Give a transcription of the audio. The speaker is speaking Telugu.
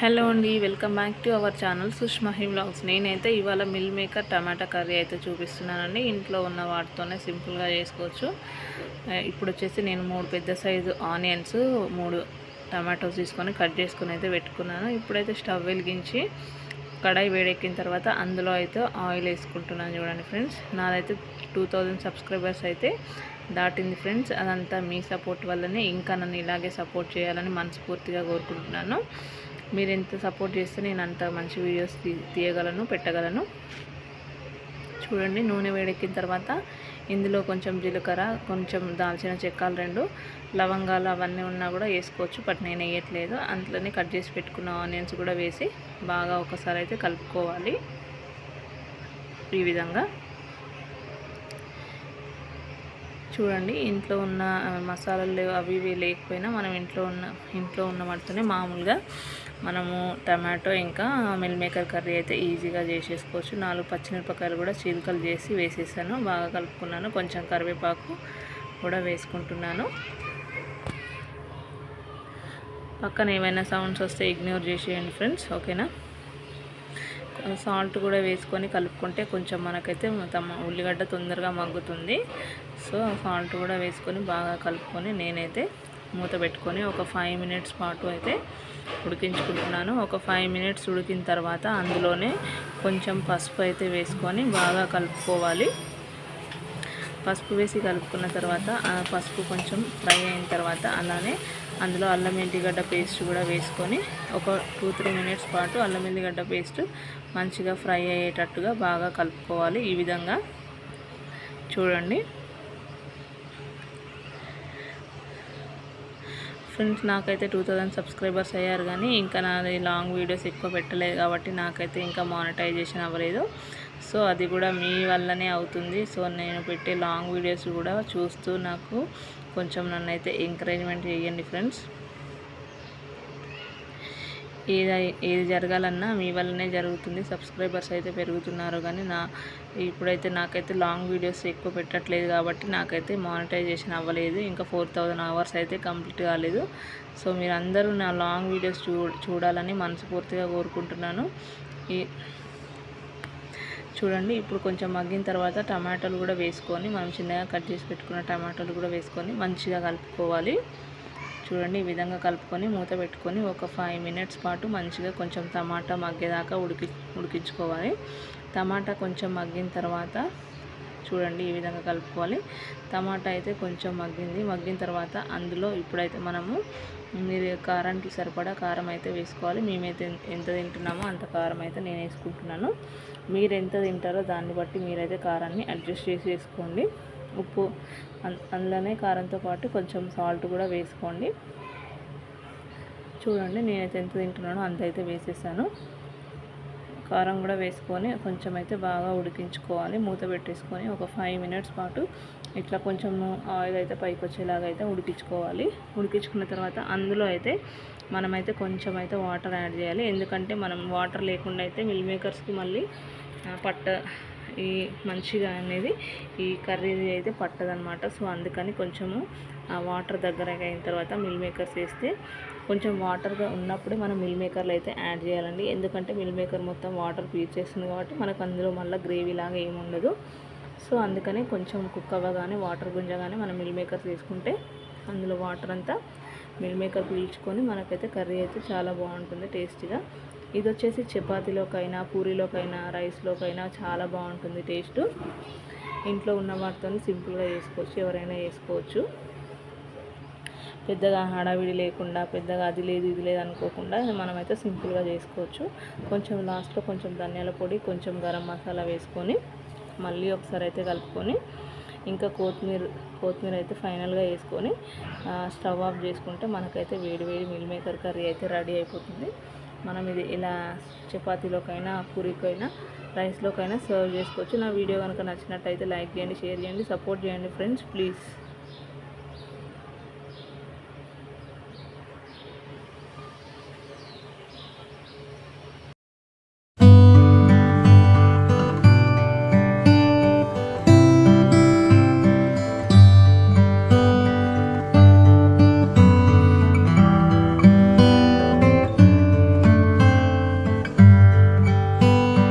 హలో అండి welcome back to our channel Sushmahi blogs నేనైతే ఇవాళ మిల్ మేకర్ టమాటా కర్రీ అయితే చూపిస్తున్నానండి. ఇంట్లో ఉన్న వాటితోనే సింపుల్గా చేసుకోవచ్చు. ఇప్పుడు వచ్చేసి నేను మూడు పెద్ద సైజు ఆనియన్స్ మూడు టమాటోస్ తీసుకొని కట్ చేసుకుని అయితే పెట్టుకున్నాను. ఇప్పుడైతే స్టవ్ వెలిగించి కడాయి వేడెక్కిన తర్వాత అందులో అయితే ఆయిల్ వేసుకుంటున్నాను చూడండి ఫ్రెండ్స్. నాదైతే టూ థౌజండ్ సబ్స్క్రైబర్స్ అయితే దాటింది ఫ్రెండ్స్. అదంతా మీ సపోర్ట్ వల్లనే ఇంకా నన్ను ఇలాగే సపోర్ట్ చేయాలని మనస్ఫూర్తిగా కోరుకుంటున్నాను. మీరు ఎంత సపోర్ట్ చేస్తే నేను అంత మంచి వీడియోస్ తీ తీయగలను పెట్టగలను. చూడండి నూనె వేడెక్కిన తర్వాత ఇందులో కొంచెం జీలకర్ర కొంచెం దాల్చిన చెక్కలు రెండు లవంగాలు అవన్నీ ఉన్నా కూడా వేసుకోవచ్చు బట్ నేను వేయట్లేదు. అందులోనే కట్ చేసి పెట్టుకున్న ఆనియన్స్ కూడా వేసి బాగా ఒకసారి అయితే కలుపుకోవాలి ఈ విధంగా. చూడండి ఇంట్లో ఉన్న మసాలాలు అవి ఇవి లేకపోయినా మనం ఇంట్లో ఉన్న ఇంట్లో ఉన్న వాటితోనే మామూలుగా మనము టమాటో ఇంకా మిల్ మేకర్ కర్రీ అయితే ఈజీగా చేసేసుకోవచ్చు. నాలుగు పచ్చిమిరపకాయలు కూడా చీలికలు చేసి వేసేసాను బాగా కలుపుకున్నాను. కొంచెం కరివేపాకు కూడా వేసుకుంటున్నాను. పక్కన ఏమైనా సౌండ్స్ వస్తే ఇగ్నోర్ చేసేయండి ఫ్రెండ్స్ ఓకేనా సాల్ట్ కూడా వేసుకొని కలుపుకుంటే కొంచెం మనకైతే తమ ఉల్లిగడ్డ తొందరగా మగ్గుతుంది. సో సాల్ట్ కూడా వేసుకొని బాగా కలుపుకొని నేనైతే మూత పెట్టుకొని ఒక ఫైవ్ మినిట్స్ పాటు అయితే ఉడికించుకుంటున్నాను. ఒక ఫైవ్ మినిట్స్ ఉడికిన తర్వాత అందులోనే కొంచెం పసుపు అయితే వేసుకొని బాగా కలుపుకోవాలి. పసుపు వేసి కలుపుకున్న తర్వాత ఆ పసుపు కొంచెం ఫ్రై అయిన తర్వాత అలానే అందులో అల్లం ఎల్లిగడ్డ పేస్ట్ కూడా వేసుకొని ఒక టూ త్రీ మినిట్స్ పాటు అల్లం ఎల్లిగడ్డ పేస్ట్ మంచిగా ఫ్రై అయ్యేటట్టుగా బాగా కలుపుకోవాలి ఈ విధంగా. చూడండి. ఫ్రెండ్స్ నాకైతే టూ థౌజండ్ సబ్స్క్రైబర్స్ అయ్యారు కానీ ఇంకా నాది లాంగ్ వీడియోస్ ఎక్కువ పెట్టలేదు కాబట్టి నాకైతే ఇంకా మానిటైజేషన్ అవ్వలేదు. సో అది కూడా మీ వల్లనే అవుతుంది. సో నేను పెట్టే లాంగ్ వీడియోస్ కూడా చూస్తూ నాకు కొంచెం నన్ను అయితే ఎంకరేజ్మెంట్ చేయండి ఫ్రెండ్స్. ఏది ఏది జరగాలన్నా మీ వల్లనే జరుగుతుంది. సబ్స్క్రైబర్స్ అయితే పెరుగుతున్నారు కానీ నా ఇప్పుడైతే నాకైతే లాంగ్ వీడియోస్ ఎక్కువ పెట్టట్లేదు కాబట్టి నాకైతే మానిటైజేషన్ అవ్వలేదు. ఇంకా ఫోర్ థౌజండ్ అవర్స్ అయితే కంప్లీట్ కాలేదు. సో మీరు అందరూ నా లాంగ్ వీడియోస్ చూ చూడాలని మనస్ఫూర్తిగా కోరుకుంటున్నాను. ఈ చూడండి ఇప్పుడు కొంచెం మగ్గిన తర్వాత టమాటాలు కూడా వేసుకొని మనం చిన్నగా కట్ చేసి పెట్టుకున్న టమాటాలు కూడా వేసుకొని మంచిగా కలుపుకోవాలి. చూడండి ఈ విధంగా కలుపుకొని మూత పెట్టుకొని ఒక ఫైవ్ మినిట్స్ పాటు మంచిగా కొంచెం టమాటా మగ్గేదాకా ఉడికి ఉడికించుకోవాలి. టమాటా కొంచెం మగ్గిన తర్వాత చూడండి ఈ విధంగా కలుపుకోవాలి. టమాటా అయితే కొంచెం మగ్గింది. మగ్గిన తర్వాత అందులో ఇప్పుడైతే మనము మీరు కారానికి సరిపడా కారం అయితే వేసుకోవాలి. మేమైతే ఎంత తింటున్నామో అంత కారం అయితే నేను వేసుకుంటున్నాను. మీరు ఎంత తింటారో దాన్ని బట్టి మీరైతే కారాన్ని అడ్జస్ట్ చేసి వేసుకోండి. ఉప్పు అన్- అందులోనే కారంతో పాటు కొంచెం సాల్ట్ కూడా వేసుకోండి. చూడండి నేనైతే ఎంత తింటున్నానో అంత అయితే వేసేసాను. కారం కూడా వేసుకొని కొంచెం అయితే బాగా ఉడికించుకోవాలి. మూత పెట్టేసుకొని ఒక ఫైవ్ మినిట్స్ పాటు ఇట్లా కొంచెం ఆయిల్ అయితే పైకి వచ్చేలాగా అయితే ఉడికించుకోవాలి. ఉడికించుకున్న తర్వాత అందులో అయితే మనమైతే కొంచెం అయితే వాటర్ యాడ్ చేయాలి. ఎందుకంటే మనం వాటర్ లేకుండా అయితే మిల్ మేకర్స్కి మళ్ళీ పట్ట ఈ మంచిగా అనేది ఈ కర్రీ అయితే పట్టదనమాట సో అందుకని కొంచెము ఆ వాటర్ దగ్గర అయిన తర్వాత మిల్ మేకర్స్ వేస్తే కొంచెం వాటర్గా ఉన్నప్పుడే మనం మిల్ మేకర్లు అయితే యాడ్ చేయాలండి. ఎందుకంటే మిల్ మేకర్ మొత్తం వాటర్ పీల్చేస్తుంది కాబట్టి మనకు అందులో మళ్ళీ గ్రేవీ లాగా ఏముండదు సో అందుకని కొంచెం కుక్ అవ్వగానే వాటర్ గుంజగానే మనం మిల్ మేకర్స్ వేసుకుంటే అందులో వాటర్ అంతా మిల్మేకర్ పీల్చుకొని మనకైతే కర్రీ అయితే చాలా బాగుంటుంది టేస్టీగా. ఇది వచ్చేసి చపాతీలోకైనా పూరీలోకైనా రైస్లోకైనా చాలా బాగుంటుంది టేస్ట్. ఇంట్లో ఉన్న వాటితో సింపుల్గా చేసుకోవచ్చు ఎవరైనా చేసుకోవచ్చు. పెద్దగా హడావిడి లేకుండా పెద్దగా అది లేదు ఇది లేదు అనుకోకుండా మనమైతే సింపుల్గా చేసుకోవచ్చు. కొంచెం లాస్ట్లో కొంచెం ధనియాల పొడి కొంచెం గరం మసాలా వేసుకొని మళ్ళీ ఒకసారి అయితే కలుపుకొని ఇంకా కొత్తిమీర కొత్తిమీర అయితే ఫైనల్గా వేసుకొని స్టవ్ ఆఫ్ చేసుకుంటే మనకైతే వేడి వేడి మిల్ మేకర్ కర్రీ అయితే రెడీ అయిపోతుంది. మనం ఇది ఇలా చపాతీలోకైనా పూరీకైనా రైస్లోకైనా సర్వ్ చేసుకోవచ్చు. నా వీడియో కనుక నచ్చినట్టయితే లైక్ చేయండి షేర్ చేయండి సపోర్ట్ చేయండి ఫ్రెండ్స్. ప్లీజ్.